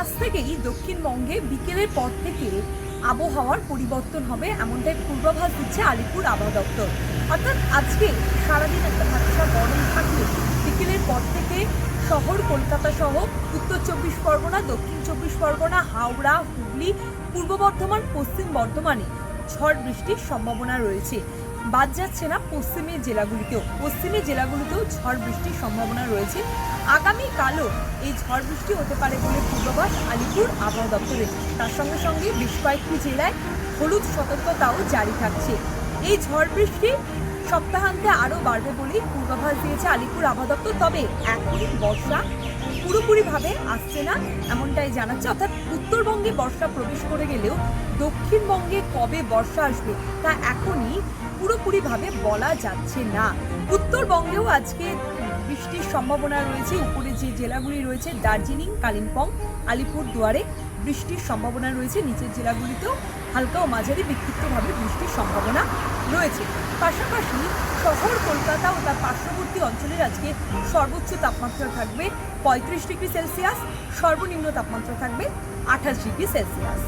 আজ থেকেই দক্ষিণবঙ্গে বিকেলের পর থেকে আবহাওয়ার পরিবর্তন হবে, এমনটাই পূর্বাভাস দিচ্ছে আলিপুর আবহাওয়া দপ্তর। অর্থাৎ আজকে সারাদিন একটা ভাষা গরম থাকলে বিকেলের পর থেকে শহর, কলকাতা সহ উত্তর চব্বিশ পরগনা, দক্ষিণ চব্বিশ পরগনা, হাওড়া, হুগলি, পূর্ব বর্ধমান, পশ্চিম বর্ধমানে ঝড় বৃষ্টির সম্ভাবনা রয়েছে। বাদ যাচ্ছে না পশ্চিমের জেলাগুলিতেও। পশ্চিমের জেলাগুলিতেও ঝড় বৃষ্টির সম্ভাবনা রয়েছে। আগামীকালও এই ঝড় বৃষ্টি হতে পারে বলে পূর্বাভাস আলিপুর আবহাওয়া দপ্তরে তার সঙ্গে সঙ্গে বেশ কয়েকটি জেলায় হলুদ সতর্কতাও জারি থাকছে। এই ঝড় বৃষ্টি সপ্তাহান্তে আরও বাড়বে বলেই পূর্বাভাস দিয়েছে আলিপুর আবহাওয়া দপ্তর। তবে এখনই বর্ষা পুরোপুরিভাবে আসছে না, এমনটাই জানাচ্ছে। অর্থাৎ উত্তরবঙ্গে বর্ষা প্রবেশ করে গেলেও দক্ষিণবঙ্গে কবে বর্ষা আসবে তা এখনই পুরোপুরিভাবে বলা যাচ্ছে না। উত্তরবঙ্গেও আজকে বৃষ্টির সম্ভাবনা রয়েছে। উপরে যে জেলাগুলি রয়েছে, দার্জিলিং, কালিম্পং আলিপুর দুয়ারে বৃষ্টির সম্ভাবনা রয়েছে। নিচের জেলাগুলিতেও হালকা ও মাঝারি বিক্ষিপ্তভাবে বৃষ্টির সম্ভাবনা রয়েছে। পাশাপাশি শহর, কলকাতা ও তার পার্শ্ববর্তী অঞ্চলের আজকে সর্বোচ্চ তাপমাত্রা থাকবে পঁয়ত্রিশ ডিগ্রি সেলসিয়াস সর্বনিম্ন তাপমাত্রা থাকবে আঠাশ ডিগ্রি সেলসিয়াস।